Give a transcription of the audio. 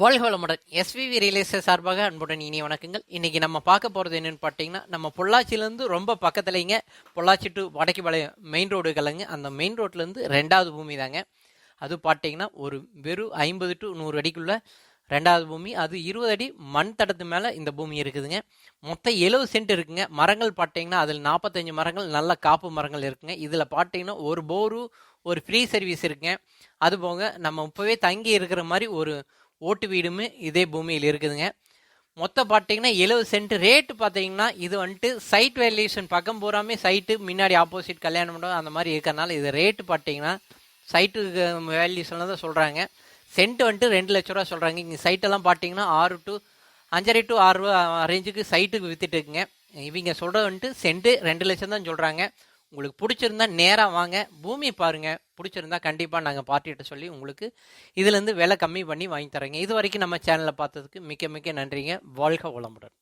வாழ்க வளமுடன் SVV realise சார்பாக அன்புடன் இனிய வணக்கங்கள். இன்றைக்கி நம்ம பார்க்க போகிறது என்னென்னு பார்த்தீங்கன்னா நம்ம பொள்ளாச்சியிலேருந்து ரொம்ப பக்கத்துலேங்க பொள்ளாச்சி டு வடக்கு பாளையம் மெயின் ரோடு கலங்க அந்த மெயின் ரோட்லேருந்து ரெண்டாவது பூமி தாங்க. அது பார்த்தீங்கன்னா ஒரு வெறும் ஐம்பது டு நூறு அடிக்குள்ள ரெண்டாவது பூமி. அது இருபது அடி மண் தடத்து மேலே இந்த பூமி இருக்குதுங்க. மொத்தம் எழுபது சென்ட் இருக்குங்க. மரங்கள் பார்த்தீங்கன்னா அதில் நாற்பத்தஞ்சு மரங்கள் நல்ல காப்பு மரங்கள் இருக்குங்க. இதில் பார்த்தீங்கன்னா ஒரு போரு ஒரு ஃப்ரீ சர்வீஸ் இருக்குங்க. அது போக நம்ம இப்போவே தங்கி இருக்கிற மாதிரி ஒரு ஓட்டு வீடுமே இதே பூமியில் இருக்குதுங்க. மொத்தம் பார்த்தீங்கன்னா எழுபது சென்ட் ரேட்டு பார்த்தீங்கன்னா இது வந்துட்டு சைட் வேல்யூஷன் பக்கம் பூராமே சைட்டு முன்னாடி ஆப்போசிட் கல்யாணம் மண்டபம் அந்த மாதிரி இருக்கிறனால இது ரேட்டு பார்த்தீங்கன்னா சைட்டு வேல்யூஷனில் தான் சொல்கிறாங்க சென்ட் வந்துட்டு ரெண்டு லட்ச ரூபா சொல்கிறாங்க இங்கே சைட்டெல்லாம் பார்த்தீங்கன்னா ஆறு டு அஞ்சரை டு ஆறு ரூபா ரேஞ்சுக்கு சைட்டுக்கு வித்துட்டு இருக்குங்க. இவங்க சொல்கிறது வந்துட்டு சென்ட்டு ரெண்டு லட்சம் தான் சொல்கிறாங்க உங்களுக்கு பிடிச்சிருந்தா நேராக வாங்க. பூமி பாருங்கள் பிடிச்சிருந்தா கண்டிப்பாக நாங்கள் பார்ட்டிகிட்ட சொல்லி உங்களுக்கு இதுலேருந்து விலை கம்மி பண்ணி வாங்கி தரேங்க இது வரைக்கும் நம்ம சேனலை பார்த்ததுக்கு மிக்க மிக்க நன்றிங்க. வாழ்க வளமுடன்.